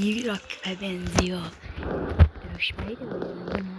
İyi bir rakibe benziyor. Dövüşmeyi de öğrendim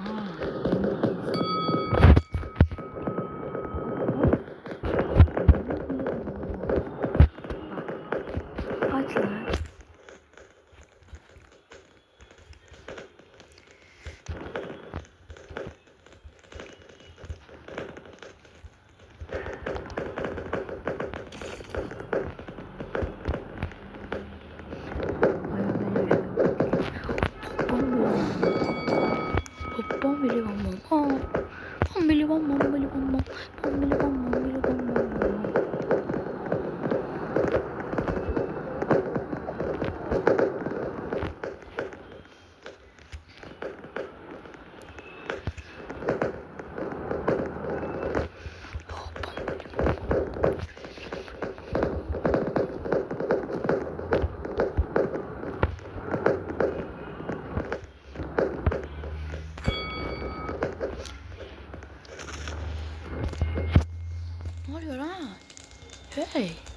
Hey.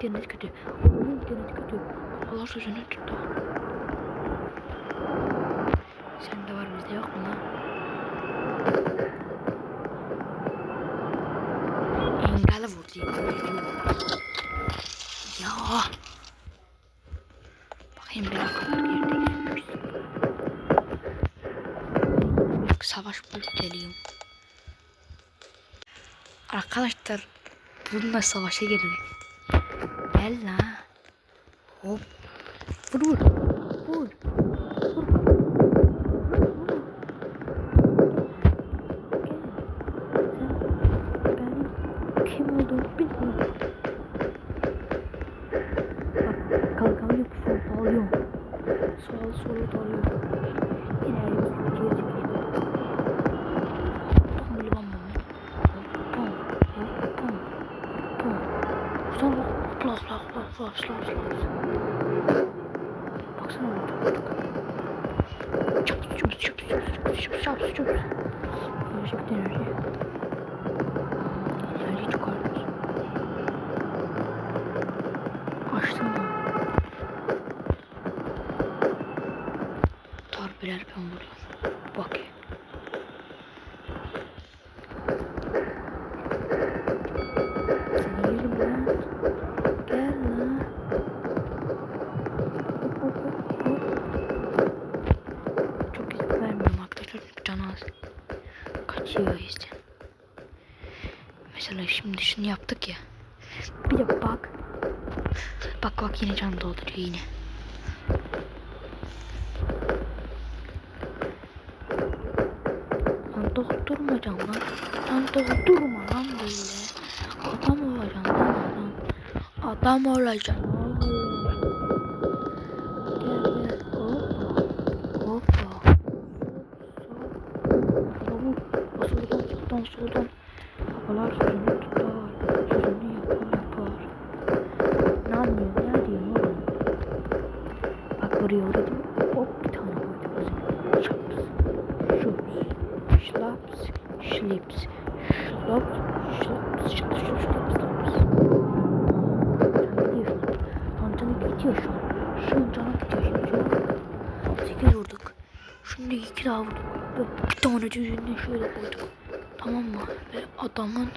İnternet kötü. Onun internet kötü. Allah sözünü tuttu. Sende var bizde yok mu lan? Engel vurdu. Ya. Bakayım bir dakika Savaş bulup geleyim. Arkadaşlar bununla savaşa girdik. Bella. Hop. Vur vur. Vur. Sol sola dalıyor. Tamam hopla hopla hopla hopla hopla hopla. Baksana burada. Çaps çaps çaps çaps çaps çaps çaps. Bitti enerji. Enerji çok artar. Açtım mı? Darbeler ben buradan. Bak. O yüzden. Mesela şimdi şunu yaptık ya. Bir de bak. Bak bak yine can dolduruyor yine. Lan doldurmayacağım lan. Lan doldurma lan böyle. Adam olacaksın lan adam. Adam olacaksın. Soldan soldan. Babalar sözünü tutar. Sözünü yapan yapar. Ne anlıyor? Ne diyor oğlum? Bak buraya uğradım. Hop bir tane koydum. Şaps. Şups. Şlaps. Şlips. Şlaps. Şlaps. Şlaps. Şlaps. Şlaps. Can gidiyor şu an. Şu an. Şu an canı gidiyor. Şu an. Sekiz vurduk. Şimdi iki daha vurduk. Bir tane yüzünden şöyle koyduk. Tamam mı? Ve adamın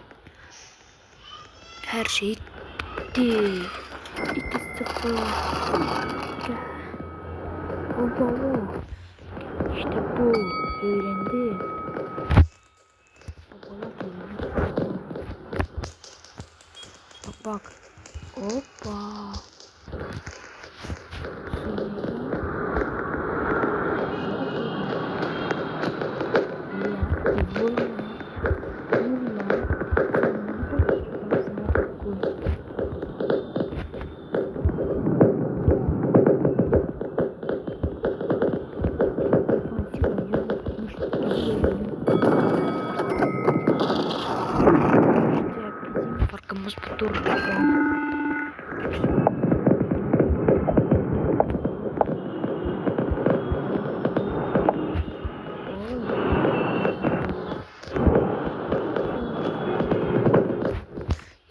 her şeyi bitti. 2-0. Gel. Baba bu. İşte bu. Öğrendim. Bak bak. Hoppa.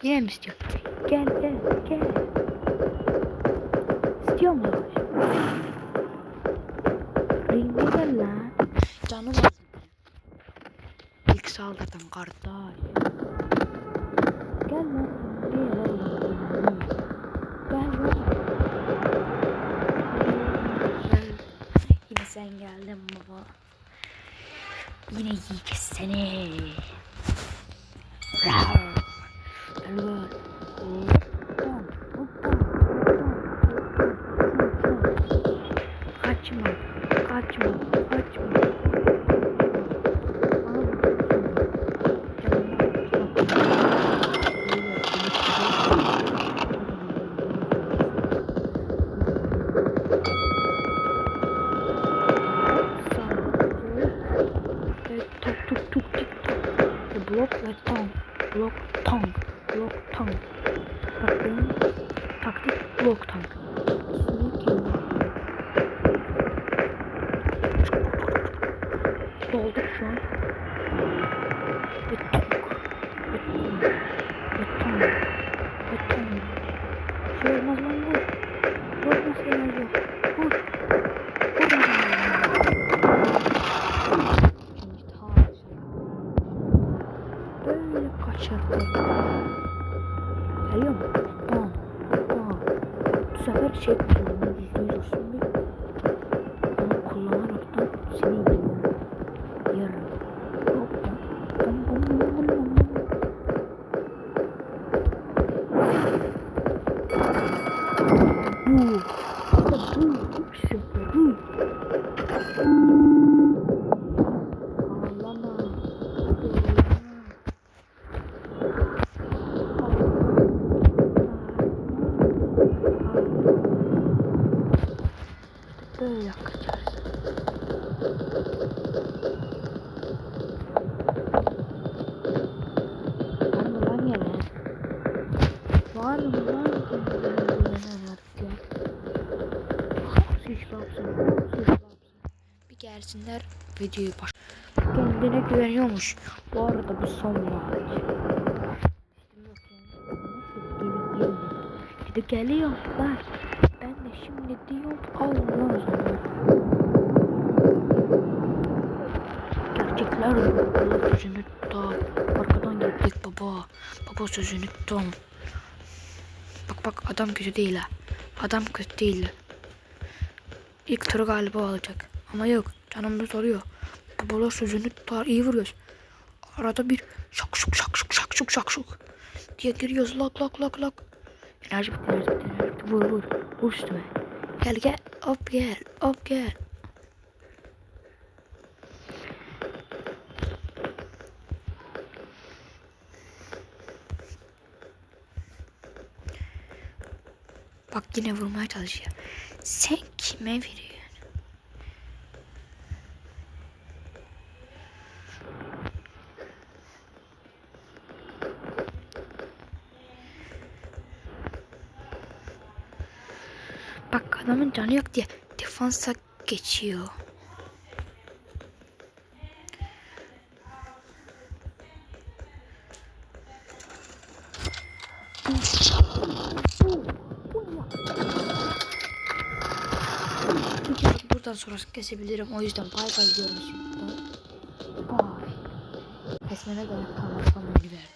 Yine mi istiyor? Gel gel gel. İstiyor mu? Ringe gel lan. Canım. İlk saldırdım kardeş. Gel lan. Yine sen geldin baba. Yine yiyeceğiz seni. Tong. Blok tong. Bak benim taktik blok tong. Kaçırdı. Geliyor mu? Bam. Bam. Bu sefer şey videoyu baş. Kendine güveniyormuş. Bu arada bu son. Gelin gelin. Şimdi geliyorlar. Ben de şimdi diyorum Allah zaman. Gerçekler Allah sözünü tutar. Arkadan geldik baba. Baba sözünü tutam. Bak bak adam kötü değil ha. Adam kötü değil. İlk turu galiba alacak. Ama yok canımda soruyor. Babalar sözünü tutar iyi vuruyoruz. Arada bir şak şuk şak şuk şak şuk şak şuk diye giriyoruz lak lak lak lak. Enerji bitti enerji. Vur vur. Vur üstüme. Gel gel. Hop gel. Hop gel. Bak yine vurmaya çalışıyor. Sen kime veriyorsun? Bak adamın canı yok diye defansa geçiyor. Buradan sonra kesebilirim. O yüzden bay bay diyorum şimdi. Bay. Kesmene gerek kalmaz. Bana verdi.